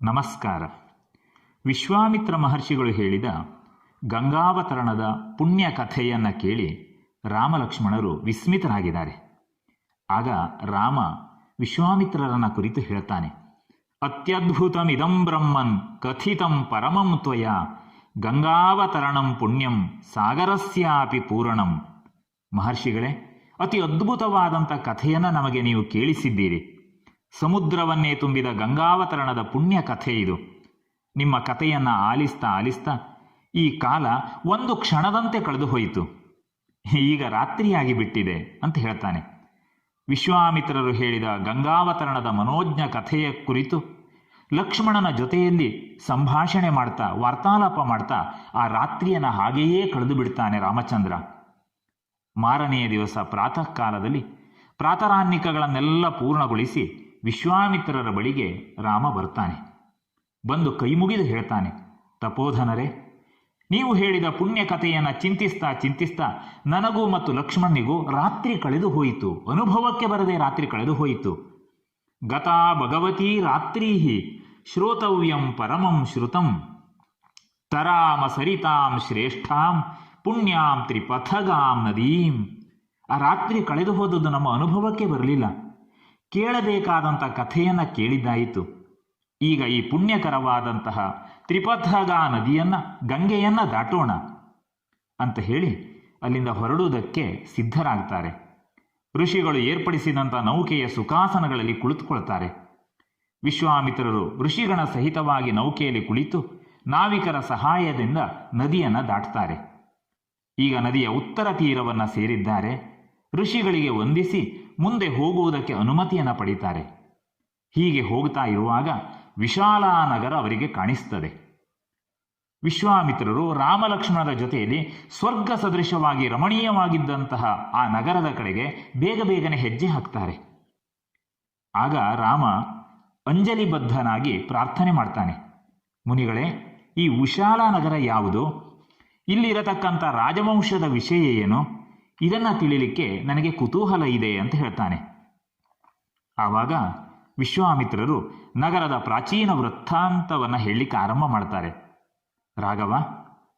ನಮಸ್ಕಾರ. ವಿಶ್ವಾಮಿತ್ರ ಮಹರ್ಷಿಗಳು ಹೇಳಿದ ಗಂಗಾವತರಣದ ಪುಣ್ಯ ಕಥೆಯನ್ನು ಕೇಳಿ ರಾಮಲಕ್ಷ್ಮಣರು ವಿಸ್ಮಿತರಾಗಿದ್ದಾರೆ. ಆಗ ರಾಮ ವಿಶ್ವಾಮಿತ್ರರನ್ನ ಕುರಿತು ಹೇಳ್ತಾನೆ, ಅತ್ಯದ್ಭುತಮಿದಂ ಬ್ರಹ್ಮನ್ ಕಥಿತಂ ಪರಮಂ ತ್ವಯ, ಗಂಗಾವತರಣಂ ಪುಣ್ಯಂ ಸಾಗರಸ್ಯಾಪಿ ಪೂರಣಂ. ಮಹರ್ಷಿಗಳೇ, ಅತಿ ಅದ್ಭುತವಾದಂಥ ಕಥೆಯನ್ನು ನಮಗೆ ನೀವು ಕೇಳಿಸಿದ್ದೀರಿ. ಸಮುದ್ರವನ್ನೇ ತುಂಬಿದ ಗಂಗಾವತರಣದ ಪುಣ್ಯ ಕಥೆ ಇದು. ನಿಮ್ಮ ಕಥೆಯನ್ನು ಆಲಿಸ್ತಾ ಆಲಿಸ್ತಾ ಈ ಕಾಲ ಒಂದು ಕ್ಷಣದಂತೆ ಕಳೆದು ಹೋಯಿತು ಈಗ ರಾತ್ರಿಯಾಗಿ ಬಿಟ್ಟಿದೆ ಅಂತ ಹೇಳ್ತಾನೆ. ವಿಶ್ವಾಮಿತ್ರರು ಹೇಳಿದ ಗಂಗಾವತರಣದ ಮನೋಜ್ಞ ಕಥೆಯ ಕುರಿತು ಲಕ್ಷ್ಮಣನ ಜೊತೆಯಲ್ಲಿ ಸಂಭಾಷಣೆ ಮಾಡ್ತಾ, ವಾರ್ತಾಲಾಪ ಮಾಡ್ತಾ ಆ ರಾತ್ರಿಯನ್ನು ಹಾಗೆಯೇ ಕಳೆದು ಬಿಡ್ತಾನೆ ರಾಮಚಂದ್ರ. ಮಾರನೆಯ ದಿವಸ ಪ್ರಾತಃ ಕಾಲದಲ್ಲಿ ಪ್ರಾತರಾನ್ನಿಕಗಳನ್ನೆಲ್ಲ ಪೂರ್ಣಗೊಳಿಸಿ ವಿಶ್ವಾಮಿತ್ರರ ಬಳಿಗೆ ರಾಮ ಬರ್ತಾನೆ. ಬಂದು ಕೈಮುಗಿದು ಹೇಳ್ತಾನೆ, ತಪೋಧನರೇ, ನೀವು ಹೇಳಿದ ಪುಣ್ಯ ಕಥೆಯನ್ನು ಚಿಂತಿಸ್ತಾ ಚಿಂತಿಸ್ತಾ ನನಗೂ ಮತ್ತು ಲಕ್ಷ್ಮಣನಿಗೂ ರಾತ್ರಿ ಕಳೆದು ಹೋಯಿತು. ಅನುಭವಕ್ಕೆ ಬರದೆ ರಾತ್ರಿ ಕಳೆದು ಹೋಯಿತು. ಗತಾ ಭಗವತೀ ರಾತ್ರಿ ಶ್ರೋತವ್ಯಂ ಪರಮಂ ಶ್ರುತಂ ತರಾಮ ಸರಿತಾಂ ಶ್ರೇಷ್ಠಾಂ ಪುಣ್ಯಾಂ ತ್ರಿಪಥಗಾಂ ನದೀಂ. ಆ ರಾತ್ರಿ ಕಳೆದು ಹೋದದ್ದು ನಮ್ಮ ಅನುಭವಕ್ಕೆ ಬರಲಿಲ್ಲ. ಕೇಳಬೇಕಾದಂಥ ಕಥೆಯನ್ನು ಕೇಳಿದ್ದಾಯಿತು. ಈಗ ಈ ಪುಣ್ಯಕರವಾದಂತಹ ತ್ರಿಪಥಗಾ ನದಿಯನ್ನು, ಗಂಗೆಯನ್ನು ದಾಟೋಣ ಅಂತ ಹೇಳಿ ಅಲ್ಲಿಂದ ಹೊರಡುವುದಕ್ಕೆ ಸಿದ್ಧರಾಗ್ತಾರೆ. ಋಷಿಗಳು ಏರ್ಪಡಿಸಿದಂಥ ನೌಕೆಯ ಸುಖಾಸನಗಳಲ್ಲಿ ಕುಳಿತುಕೊಳ್ತಾರೆ. ವಿಶ್ವಾಮಿತ್ರರು ಋಷಿಗಣ ಸಹಿತವಾಗಿ ನೌಕೆಯಲ್ಲಿ ಕುಳಿತು ನಾವಿಕರ ಸಹಾಯದಿಂದ ನದಿಯನ್ನು ದಾಟ್ತಾರೆ. ಈಗ ನದಿಯ ಉತ್ತರ ತೀರವನ್ನು ಸೇರಿದ್ದಾರೆ. ಋಷಿಗಳಿಗೆ ವಂದಿಸಿ ಮುಂದೆ ಹೋಗುವುದಕ್ಕೆ ಅನುಮತಿಯನ್ನು ಪಡೀತಾರೆ. ಹೀಗೆ ಹೋಗ್ತಾ ಇರುವಾಗ ವಿಶಾಲ ನಗರ ಅವರಿಗೆ ಕಾಣಿಸ್ತದೆ. ವಿಶ್ವಾಮಿತ್ರರು ರಾಮಲಕ್ಷ್ಮಣರ ಜೊತೆಯಲ್ಲಿ ಸ್ವರ್ಗ ಸದೃಶವಾಗಿ ರಮಣೀಯವಾಗಿದ್ದಂತಹ ಆ ನಗರದ ಕಡೆಗೆ ಬೇಗ ಬೇಗನೆ ಹೆಜ್ಜೆ ಹಾಕ್ತಾರೆ. ಆಗ ರಾಮ ಅಂಜಲಿಬದ್ಧನಾಗಿ ಪ್ರಾರ್ಥನೆ ಮಾಡ್ತಾನೆ. ಮುನಿಗಳೇ, ಈ ವಿಶಾಲ ನಗರ ಯಾವುದು? ಇಲ್ಲಿರತಕ್ಕಂಥ ರಾಜವಂಶದ ವಿಷಯ ಏನು? ಇದನ್ನು ತಿಳಿಲಿಕ್ಕೆ ನನಗೆ ಕುತೂಹಲ ಇದೆ ಅಂತ ಹೇಳ್ತಾನೆ. ಆವಾಗ ವಿಶ್ವಾಮಿತ್ರರು ನಗರದ ಪ್ರಾಚೀನ ವೃತ್ತಾಂತವನ್ನು ಹೇಳಲಿಕ್ಕೆ ಆರಂಭ ಮಾಡ್ತಾರೆ. ರಾಘವ,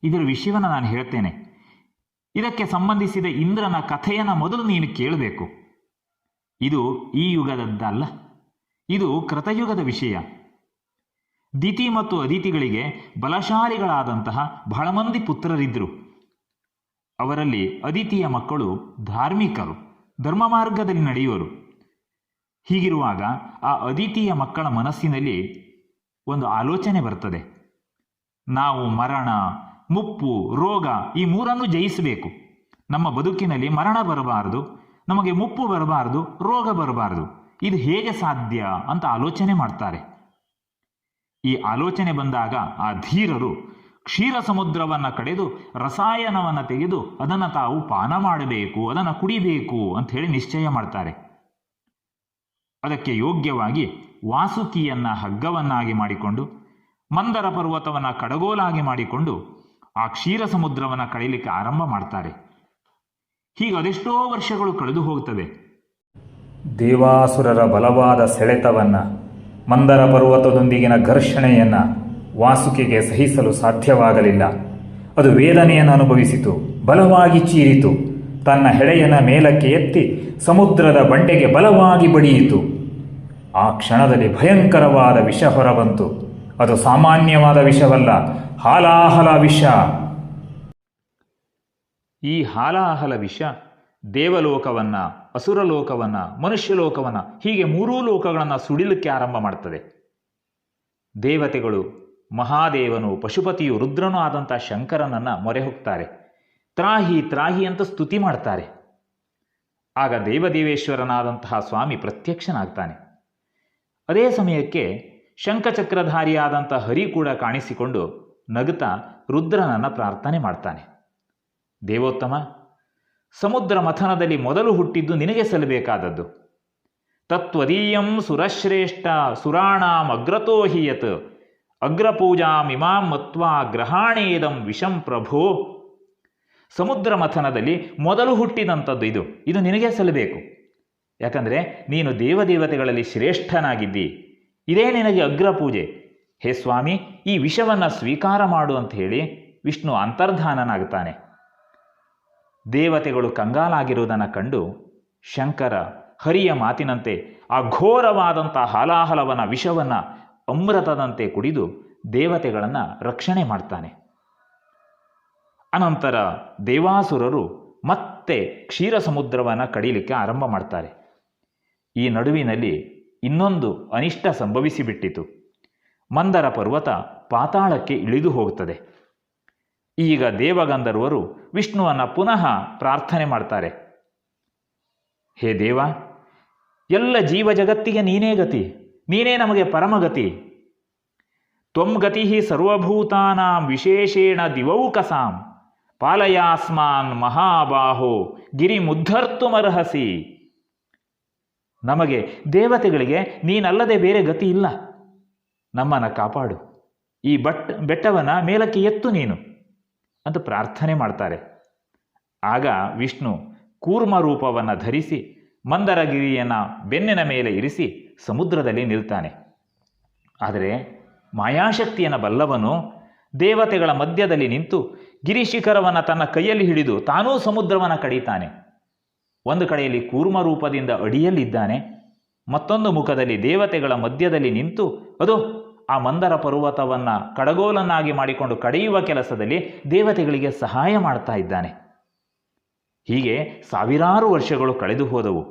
ಇದರ ವಿಷಯವನ್ನು ನಾನು ಹೇಳ್ತೇನೆ. ಇದಕ್ಕೆ ಸಂಬಂಧಿಸಿದ ಇಂದ್ರನ ಕಥೆಯನ್ನು ಮೊದಲು ನೀನು ಕೇಳಬೇಕು. ಇದು ಈ ಯುಗದದ್ದಲ್ಲ. ಇದು ಕೃತಯುಗದ ವಿಷಯ. ದಿತಿ ಮತ್ತು ಅದಿತಿಗಳಿಗೆ ಬಲಶಾಲಿಗಳಾದಂತಹ ಬಹಳ ಮಂದಿ ಪುತ್ರರಿದ್ದರು ಅವರಲ್ಲಿ ಅದಿತಿಯ ಮಕ್ಕಳು ಧಾರ್ಮಿಕರು ಧರ್ಮ ಮಾರ್ಗದಲ್ಲಿ ನಡೆಯುವರು. ಹೀಗಿರುವಾಗ ಆ ಅದಿತಿಯ ಮಕ್ಕಳ ಮನಸ್ಸಿನಲ್ಲಿ ಒಂದು ಆಲೋಚನೆ ಬರ್ತದೆ. ನಾವು ಮರಣ, ಮುಪ್ಪು, ರೋಗ ಈ ಮೂರನ್ನು ಜಯಿಸಬೇಕು. ನಮ್ಮ ಬದುಕಿನಲ್ಲಿ ಮರಣ ಬರಬಾರದು, ನಮಗೆ ಮುಪ್ಪು ಬರಬಾರದು, ರೋಗ ಬರಬಾರದು. ಇದು ಹೇಗೆ ಸಾಧ್ಯ ಅಂತ ಆಲೋಚನೆ ಮಾಡ್ತಾರೆ. ಈ ಆಲೋಚನೆ ಬಂದಾಗ ಆ ಧೀರರು ಕ್ಷೀರ ಸಮುದ್ರವನ್ನು ಕಡೆದು ರಸಾಯನವನ್ನು ತೆಗೆದು ಅದನ್ನು ತಾವು ಪಾನ ಮಾಡಬೇಕು, ಅದನ್ನು ಕುಡಿಬೇಕು ಅಂತ ಹೇಳಿ ನಿಶ್ಚಯ ಮಾಡ್ತಾರೆ. ಅದಕ್ಕೆ ಯೋಗ್ಯವಾಗಿ ವಾಸುಕಿಯನ್ನ ಹಗ್ಗವನ್ನಾಗಿ ಮಾಡಿಕೊಂಡು, ಮಂದರ ಪರ್ವತವನ್ನು ಕಡಗೋಲಾಗಿ ಮಾಡಿಕೊಂಡು ಆ ಕ್ಷೀರ ಸಮುದ್ರವನ್ನು ಕಳೀಲಿಕ್ಕೆ ಆರಂಭ ಮಾಡ್ತಾರೆ. ಹೀಗೆ ಅದೆಷ್ಟೋ ವರ್ಷಗಳು ಕಳೆದು ಹೋಗ್ತವೆ. ದೇವಾಸುರರ ಬಲವಾದ ಸೆಳೆತವನ್ನು, ಮಂದರ ಪರ್ವತದೊಂದಿಗಿನ ಘರ್ಷಣೆಯನ್ನು ವಾಸುಕಿಗೆ ಸಹಿಸಲು ಸಾಧ್ಯವಾಗಲಿಲ್ಲ. ಅದು ವೇದನೆಯನ್ನು ಅನುಭವಿಸಿತು. ಬಲವಾಗಿ ಚೀರಿತು. ತನ್ನ ಹೆಡೆಯನ ಮೇಲಕ್ಕೆ ಎತ್ತಿ ಸಮುದ್ರದ ಬಂಡೆಗೆ ಬಲವಾಗಿ ಬಡಿಯಿತು. ಆ ಕ್ಷಣದಲ್ಲಿ ಭಯಂಕರವಾದ ವಿಷ ಹೊರಬಂತು. ಅದು ಸಾಮಾನ್ಯವಾದ ವಿಷವಲ್ಲ, ಹಾಲಾಹಲ ವಿಷ. ಈ ಹಾಲಾಹಲ ವಿಷ ದೇವಲೋಕವನ್ನ, ಅಸುರಲೋಕವನ್ನ, ಮನುಷ್ಯಲೋಕವನ್ನ, ಹೀಗೆ ಮೂರೂ ಲೋಕಗಳನ್ನು ಸುಡಿಲಿಕ್ಕೆ ಆರಂಭ ಮಾಡ್ತದೆ. ದೇವತೆಗಳು ಮಹಾದೇವನು ಪಶುಪತಿಯು ರುದ್ರನೂ ಆದಂಥ ಶಂಕರನನ್ನು ಮೊರೆ ಹೋಗ್ತಾರೆ. ತ್ರಾಹಿ ತ್ರಾಹಿ ಅಂತ ಸ್ತುತಿ ಮಾಡ್ತಾರೆ. ಆಗ ದೇವದೇವೇಶ್ವರನಾದಂತಹ ಸ್ವಾಮಿ ಪ್ರತ್ಯಕ್ಷನಾಗ್ತಾನೆ. ಅದೇ ಸಮಯಕ್ಕೆ ಶಂಖಚಕ್ರಧಾರಿಯಾದಂಥ ಹರಿ ಕೂಡ ಕಾಣಿಸಿಕೊಂಡು ನಗುತ್ತಾ ರುದ್ರನನ್ನು ಪ್ರಾರ್ಥನೆ ಮಾಡ್ತಾನೆ. ದೇವೋತ್ತಮ, ಸಮುದ್ರ ಮಥನದಲ್ಲಿ ಮೊದಲು ಹುಟ್ಟಿದ್ದು ನಿನಗೆ ಸಲ್ಲಬೇಕಾದದ್ದು. ತತ್ವದೀಯಂ ಸುರಶ್ರೇಷ್ಠ ಸುರಾಣಾಂ ಅಗ್ರತೋ ಹಿಯತ್ ಅಗ್ರಪೂಜಾಮಿಮಾಂ ಮತ್ವಾ ಗ್ರಹಾಣೇದಂ ವಿಷಂ ಪ್ರಭು. ಸಮುದ್ರ ಮಥನದಲ್ಲಿ ಮೊದಲು ಹುಟ್ಟಿದಂಥದ್ದು ಇದು. ಇದು ನಿನಗೆ ಸಲ್ಲಬೇಕು ಯಾಕಂದರೆ ನೀನು ದೇವದೇವತೆಗಳಲ್ಲಿ ಶ್ರೇಷ್ಠನಾಗಿದ್ದಿ. ಇದೇ ನಿನಗೆ ಅಗ್ರಪೂಜೆ. ಹೇ ಸ್ವಾಮಿ, ಈ ವಿಷವನ್ನು ಸ್ವೀಕಾರ ಮಾಡು ಅಂತ ಹೇಳಿ ವಿಷ್ಣು ಅಂತರ್ಧಾನನಾಗ್ತಾನೆ. ದೇವತೆಗಳು ಕಂಗಾಲಾಗಿರುವುದನ್ನು ಕಂಡು ಶಂಕರ ಹರಿಯ ಮಾತಿನಂತೆ ಆ ಘೋರವಾದಂಥ ಹಾಲಾಹಲವನ ವಿಷವನ್ನು ಅಮೃತದಂತೆ ಕುಡಿದು ದೇವತೆಗಳನ್ನು ರಕ್ಷಣೆ ಮಾಡ್ತಾನೆ. ಅನಂತರ ದೇವಾಸುರರು ಮತ್ತೆ ಕ್ಷೀರ ಸಮುದ್ರವನ್ನು ಕಡಿಲಿಕ್ಕೆ ಆರಂಭ ಮಾಡ್ತಾರೆ. ಈ ನಡುವಿನಲ್ಲಿ ಇನ್ನೊಂದು ಅನಿಷ್ಟ ಸಂಭವಿಸಿಬಿಟ್ಟಿತು. ಮಂದರ ಪರ್ವತ ಪಾತಾಳಕ್ಕೆ ಇಳಿದು ಹೋಗುತ್ತದೆ. ಈಗ ದೇವಗಂಧರ್ವರು ವಿಷ್ಣುವನ್ನು ಪುನಃ ಪ್ರಾರ್ಥನೆ ಮಾಡ್ತಾರೆ. ಹೇ ದೇವ, ಎಲ್ಲ ಜೀವ ಜಗತ್ತಿಗೆ ನೀನೇ ಗತಿ. ನೀನೇ ನಮಗೆ ಪರಮಗತಿ. ತ್ವಂ ಗತಿ ಸರ್ವಭೂತಾನಾಂ ವಿಶೇಷೇಣ ದಿವೌಕಸಾಂ. ಪಾಲಯಾಸ್ಮಾನ್ ಮಹಾಬಾಹೋ, ಗಿರಿಮುದ್ಧರ್ತುಮರ್ಹಸಿ. ನಮಗೆ ದೇವತೆಗಳಿಗೆ ನೀನಲ್ಲದೆ ಬೇರೆ ಗತಿ ಇಲ್ಲ. ನಮ್ಮನ್ನು ಕಾಪಾಡು. ಈ ಬಟ್, ಬೆಟ್ಟವನ್ನು ಮೇಲಕ್ಕೆ ಎತ್ತು ನೀನು ಅಂತ ಪ್ರಾರ್ಥನೆ ಮಾಡ್ತಾರೆ. ಆಗ ವಿಷ್ಣು ಕೂರ್ಮ ರೂಪವನ್ನು ಧರಿಸಿ, ಮಂದರಗಿರಿಯನ್ನು ಬೆನ್ನಿನ ಮೇಲೆ ಇರಿಸಿ ಸಮುದ್ರದಲ್ಲಿ ನಿಲ್ತಾನೆ. ಆದರೆ ಮಾಯಾಶಕ್ತಿಯನ್ನು ಬಲ್ಲವನು ದೇವತೆಗಳ ಮಧ್ಯದಲ್ಲಿ ನಿಂತು ಗಿರಿಶಿಖರವನ್ನು ತನ್ನ ಕೈಯಲ್ಲಿ ಹಿಡಿದು ತಾನೂ ಸಮುದ್ರವನ್ನು ಕಡಿತಾನೆ. ಒಂದು ಕಡೆಯಲ್ಲಿ ಕೂರ್ಮ ರೂಪದಿಂದ ಅಡಿಯಲ್ಲಿದ್ದಾನೆ, ಮತ್ತೊಂದು ಮುಖದಲ್ಲಿ ದೇವತೆಗಳ ಮಧ್ಯದಲ್ಲಿ ನಿಂತು ಅದು, ಆ ಮಂದರ ಪರ್ವತವನ್ನು ಕಡಗೋಲನ್ನಾಗಿ ಮಾಡಿಕೊಂಡು ಕಡೆಯುವ ಕೆಲಸದಲ್ಲಿ ದೇವತೆಗಳಿಗೆ ಸಹಾಯ ಮಾಡ್ತಾ ಇದ್ದಾನೆ. ಹೀಗೆ ಸಾವಿರಾರು ವರ್ಷಗಳು ಕಳೆದು ಹೋದವು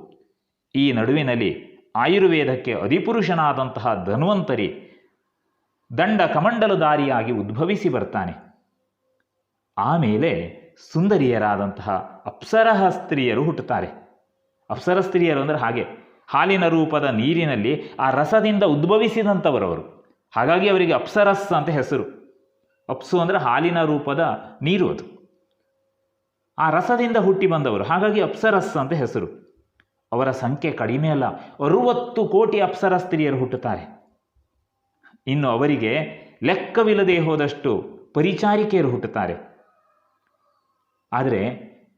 ಈ ನಡುವಿನಲ್ಲಿ ಆಯುರ್ವೇದಕ್ಕೆ ಅಧಿಪುರುಷನಾದಂತಹ ಧನ್ವಂತರಿ ದಂಡ ಕಮಂಡಲಧಾರಿಯಾಗಿ ಉದ್ಭವಿಸಿ ಬರ್ತಾನೆ. ಆಮೇಲೆ ಸುಂದರಿಯರಾದಂತಹ ಅಪ್ಸರಹ ಸ್ತ್ರೀಯರು ಹುಟ್ಟುತ್ತಾರೆ. ಅಪ್ಸರ ಸ್ತ್ರೀಯರು ಅಂದರೆ ಹಾಗೆ, ಹಾಲಿನ ರೂಪದ ನೀರಿನಲ್ಲಿ ಆ ರಸದಿಂದ ಉದ್ಭವಿಸಿದಂಥವರವರು. ಹಾಗಾಗಿ ಅವರಿಗೆ ಅಪ್ಸರಸ್ ಅಂತ ಹೆಸರು. ಅಪ್ಸು ಅಂದರೆ ಹಾಲಿನ ರೂಪದ ನೀರು ಅದು. ಆ ರಸದಿಂದ ಹುಟ್ಟಿ ಬಂದವರು. ಹಾಗಾಗಿ ಅಪ್ಸರಸ್ ಅಂತ ಹೆಸರು. ಅವರ ಸಂಖ್ಯೆ ಕಡಿಮೆ ಅಲ್ಲ. ಅರುವತ್ತು ಕೋಟಿ ಅಪ್ಸರ ಸ್ತ್ರೀಯರು ಹುಟ್ಟುತ್ತಾರೆ. ಇನ್ನು ಅವರಿಗೆ ಲೆಕ್ಕವಿಲ್ಲದೆ ಹೋದಷ್ಟು ಪರಿಚಾರಿಕೆಯರು ಹುಟ್ಟುತ್ತಾರೆ. ಆದರೆ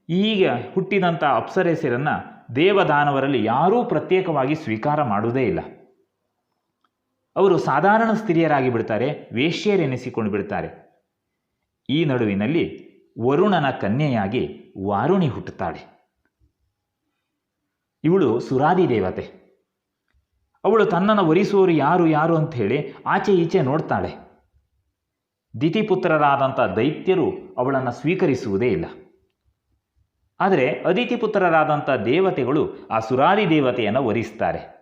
ಈಗ ಹುಟ್ಟಿದಂಥ ಅಪ್ಸರೆಸರನ್ನು ದೇವದಾನವರಲ್ಲಿ ಯಾರೂ ಪ್ರತ್ಯೇಕವಾಗಿ ಸ್ವೀಕಾರ ಮಾಡುವುದೇ ಇಲ್ಲ. ಅವರು ಸಾಧಾರಣ ಸ್ತ್ರೀಯರಾಗಿ ಬಿಡ್ತಾರೆ ವೇಶ್ಯರೆನಿಸಿಕೊಂಡು ಬಿಡ್ತಾರೆ. ಈ ನಡುವಿನಲ್ಲಿ ವರುಣನ ಕನ್ಯೆಯಾಗಿ ವಾರುಣಿ ಹುಟ್ಟುತ್ತಾಳೆ. ಇವಳು ಸುರಾದಿ ದೇವತೆ. ಅವಳು ತನ್ನನ್ನು ಒರಿಸುವರು ಯಾರು ಯಾರು ಅಂತ ಹೇಳಿ ಆಚೆ ಈಚೆ ನೋಡ್ತಾಳೆ. ದಿತಿಪುತ್ರರಾದಂಥ ದೈತ್ಯರು ಅವಳನ್ನು ಸ್ವೀಕರಿಸುವುದೇ ಇಲ್ಲ. ಆದರೆ ಅದಿತಿಪುತ್ರರಾದಂಥ ದೇವತೆಗಳು ಆ ಸುರಾದಿ ದೇವತೆಯನ್ನು ಒರಿಸ್ತಾರೆ.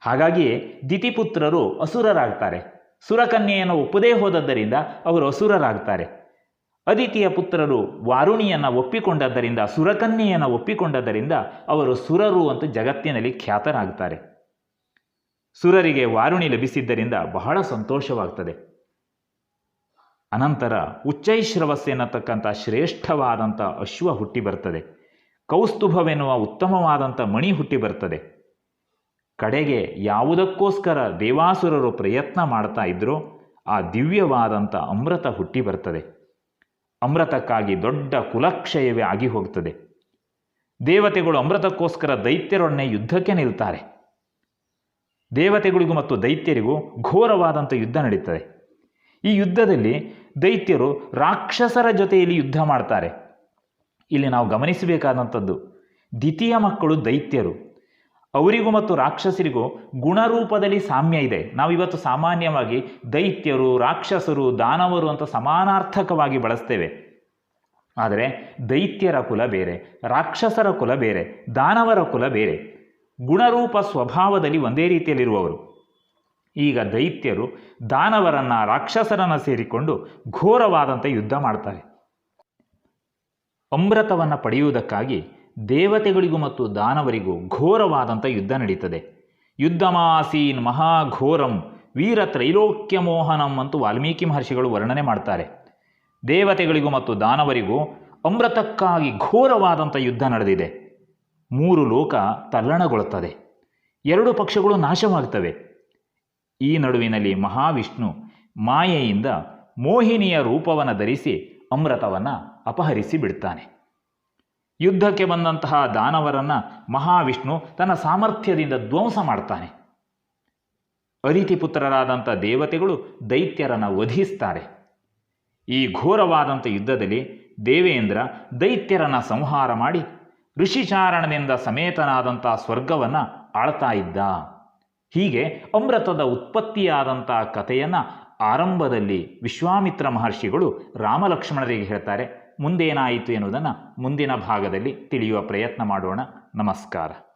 ಹಾಗಾಗಿಯೇ ದಿತಿಪುತ್ರರು ಅಸುರರಾಗ್ತಾರೆ. ಸುರಕನ್ಯೆಯನ್ನು ಒಪ್ಪದೇ ಹೋದದ್ದರಿಂದ ಅವರು ಅಸುರರಾಗ್ತಾರೆ. ಅದಿತಿಯ ಪುತ್ರರು ವಾರುಣಿಯನ್ನು ಒಪ್ಪಿಕೊಂಡದ್ದರಿಂದ, ಸುರಕನ್ಯೆಯನ್ನು ಒಪ್ಪಿಕೊಂಡದ್ದರಿಂದ ಅವರು ಸುರರು ಅಂತ ಜಗತ್ತಿನಲ್ಲಿ ಖ್ಯಾತರಾಗ್ತಾರೆ. ಸುರರಿಗೆ ವಾರುಣಿ ಲಭಿಸಿದ್ದರಿಂದ ಬಹಳ ಸಂತೋಷವಾಗ್ತದೆ. ಅನಂತರ ಉಚ್ಚೈಶ್ರವಸ್ ಎನ್ನತಕ್ಕಂಥ ಶ್ರೇಷ್ಠವಾದಂಥ ಅಶ್ವ ಹುಟ್ಟಿ ಬರ್ತದೆ. ಕೌಸ್ತುಭವೆನ್ನುವ ಉತ್ತಮವಾದಂಥ ಮಣಿ ಹುಟ್ಟಿ ಬರ್ತದೆ. ಕಡೆಗೆ ಯಾವುದಕ್ಕೋಸ್ಕರ ದೇವಾಸುರರು ಪ್ರಯತ್ನ ಮಾಡ್ತಾ ಇದ್ರೋ, ಆ ದಿವ್ಯವಾದಂಥ ಅಮೃತ ಹುಟ್ಟಿ ಬರ್ತದೆ. ಅಮೃತಕ್ಕಾಗಿ ದೊಡ್ಡ ಕುಲಕ್ಷಯವೇ ಆಗಿ ಹೋಗ್ತದೆ. ದೇವತೆಗಳು ಅಮೃತಕ್ಕೋಸ್ಕರ ದೈತ್ಯರೊಡನೆ ಯುದ್ಧಕ್ಕೆ ನಿಲ್ತಾರೆ. ದೇವತೆಗಳಿಗೂ ಮತ್ತು ದೈತ್ಯರಿಗೂ ಘೋರವಾದಂಥ ಯುದ್ಧ ನಡೀತದೆ. ಈ ಯುದ್ಧದಲ್ಲಿ ದೈತ್ಯರು ರಾಕ್ಷಸರ ಜೊತೆಯಲ್ಲಿ ಯುದ್ಧ ಮಾಡ್ತಾರೆ. ಇಲ್ಲಿ ನಾವು ಗಮನಿಸಬೇಕಾದಂಥದ್ದು ದ್ವಿತೀಯ ಮಕ್ಕಳು ದೈತ್ಯರು. ಅವರಿಗೂ ಮತ್ತು ರಾಕ್ಷಸರಿಗೂ ಗುಣರೂಪದಲ್ಲಿ ಸಾಮ್ಯ ಇದೆ. ನಾವು ಇವತ್ತು ಸಾಮಾನ್ಯವಾಗಿ ದೈತ್ಯರು, ರಾಕ್ಷಸರು, ದಾನವರು ಅಂತ ಸಮಾನಾರ್ಥಕವಾಗಿ ಬಳಸ್ತೇವೆ. ಆದರೆ ದೈತ್ಯರ ಕುಲ ಬೇರೆ, ರಾಕ್ಷಸರ ಕುಲ ಬೇರೆ, ದಾನವರ ಕುಲ ಬೇರೆ. ಗುಣರೂಪ ಸ್ವಭಾವದಲ್ಲಿ ಒಂದೇ ರೀತಿಯಲ್ಲಿರುವವರು. ಈಗ ದೈತ್ಯರು ದಾನವರನ್ನು, ರಾಕ್ಷಸರನ್ನ ಸೇರಿಕೊಂಡು ಘೋರವಾದಂಥ ಯುದ್ಧ ಮಾಡ್ತಾರೆ. ಅಮೃತವನ್ನು ಪಡೆಯುವುದಕ್ಕಾಗಿ ದೇವತೆಗಳಿಗೂ ಮತ್ತು ದಾನವರಿಗೂ ಘೋರವಾದಂಥ ಯುದ್ಧ ನಡೀತದೆ. ಯುದ್ಧಮಾಸೀನ್ ಮಹಾಘೋರಂ ವೀರ ತ್ರೈಲೋಕ್ಯ ಮೋಹನಂ ಅಂತೂ ವಾಲ್ಮೀಕಿ ಮಹರ್ಷಿಗಳು ವರ್ಣನೆ ಮಾಡ್ತಾರೆ. ದೇವತೆಗಳಿಗೂ ಮತ್ತು ದಾನವರಿಗೂ ಅಮೃತಕ್ಕಾಗಿ ಘೋರವಾದಂಥ ಯುದ್ಧ ನಡೆದಿದೆ. ಮೂರು ಲೋಕ ತಲ್ಲಣಗೊಳ್ಳುತ್ತದೆ. ಎರಡು ಪಕ್ಷಗಳು ನಾಶವಾಗ್ತವೆ. ಈ ನಡುವಿನಲ್ಲಿ ಮಹಾವಿಷ್ಣು ಮಾಯೆಯಿಂದ ಮೋಹಿನಿಯ ರೂಪವನ್ನು ಧರಿಸಿ ಅಮೃತವನ್ನು ಅಪಹರಿಸಿ ಬಿಡ್ತಾನೆ. ಯುದ್ಧಕ್ಕೆ ಬಂದಂತಹ ದಾನವರನ್ನು ಮಹಾವಿಷ್ಣು ತನ್ನ ಸಾಮರ್ಥ್ಯದಿಂದ ಧ್ವಂಸ ಮಾಡ್ತಾನೆ. ಅರಿತಿ ಪುತ್ರರಾದಂಥ ದೇವತೆಗಳು ದೈತ್ಯರನ್ನು ವಧಿಸ್ತಾರೆ. ಈ ಘೋರವಾದಂಥ ಯುದ್ಧದಲ್ಲಿ ದೇವೇಂದ್ರ ದೈತ್ಯರನ್ನು ಸಂಹಾರ ಮಾಡಿ ಋಷಿಚಾರಣದಿಂದ ಸಮೇತನಾದಂಥ ಸ್ವರ್ಗವನ್ನು ಆಳ್ತಾ ಇದ್ದ. ಹೀಗೆ ಅಮೃತದ ಉತ್ಪತ್ತಿಯಾದಂಥ ಕಥೆಯನ್ನು ಆರಂಭದಲ್ಲಿ ವಿಶ್ವಾಮಿತ್ರ ಮಹರ್ಷಿಗಳು ರಾಮಲಕ್ಷ್ಮಣರಿಗೆ ಹೇಳ್ತಾರೆ. ಮುಂದೇನಾಯಿತು ಎನ್ನುವುದನ್ನು ಮುಂದಿನ ಭಾಗದಲ್ಲಿ ತಿಳಿಯುವ ಪ್ರಯತ್ನ ಮಾಡೋಣ. ನಮಸ್ಕಾರ.